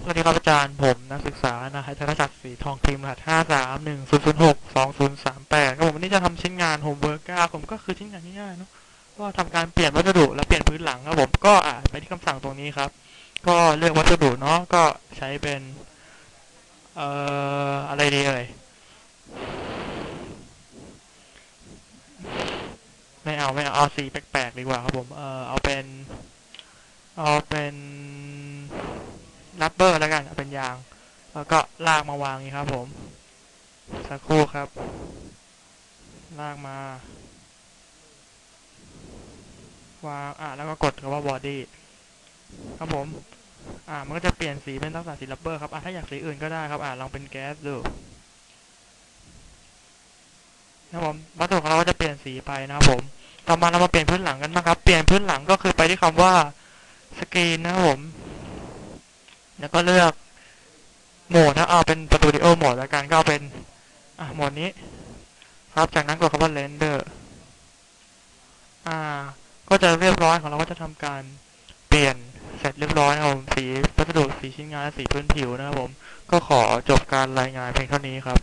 สวัสดีครับอาจารย์ผมนักศึกษานายธนศักดิ์ศรีทองทีมรหัสห้าสามหนึ่งศูนย์ศูนย์หกสองศูนย์สามแปดครับผมวันนี้จะทำชิ้นงานโฮมเวิร์กผมก็คือชิ้นงานง่ายๆเนาะก็ทำการเปลี่ยนวัสดุและเปลี่ยนพื้นหลังครับผมก็อ่านไปที่คำสั่งตรงนี้ครับ ก็เลือกวัสดุเนาะก็ใช้เป็นเอ่ออะไรดีเอ่ยไม่เอาไม่เอาเอาสีแปลกๆดีกว่าครับผมเออเอาเป็น เอาเป็น รับเบอร์แล้วกันเป็นยาง แล้วก็ลากมาวางนี้ครับ ผม สักครู่ครับ ลากมา วางอะแล้วก็กดคำว่า body ครับผม อ่า มันก็จะเปลี่ยนสีเป็นลักษณะสีรับเบอร์ครับ อะถ้าอยากสีอื่นก็ได้ครับ อ่าลองเป็นแก๊สดูครับผมวัสดุของเราก็จะเปลี่ยนสีไปนะครับผม ต่อมาเรามาเปลี่ยนพื้นหลังกันบ้างครับ เปลี่ยนพื้นหลังก็คือไปที่คำว่าสกรีนนะครับผม แล้วก็เลือกโหมดนะเอาเป็นสตูดิโอโหมดแล้วกันก็เอาเป็นอะโหมดนี้ ครับจากนั้นกดคำว่า render อ่า ก็จะเรียบร้อยของเราก็จะทำการเปลี่ยนเสร็จเรียบร้อยนะครับผมสีวัสดุสีชิ้นงานสีพื้นผิวนะครับผม ก็ขอจบการรายงานเพียงเท่านี้ครับ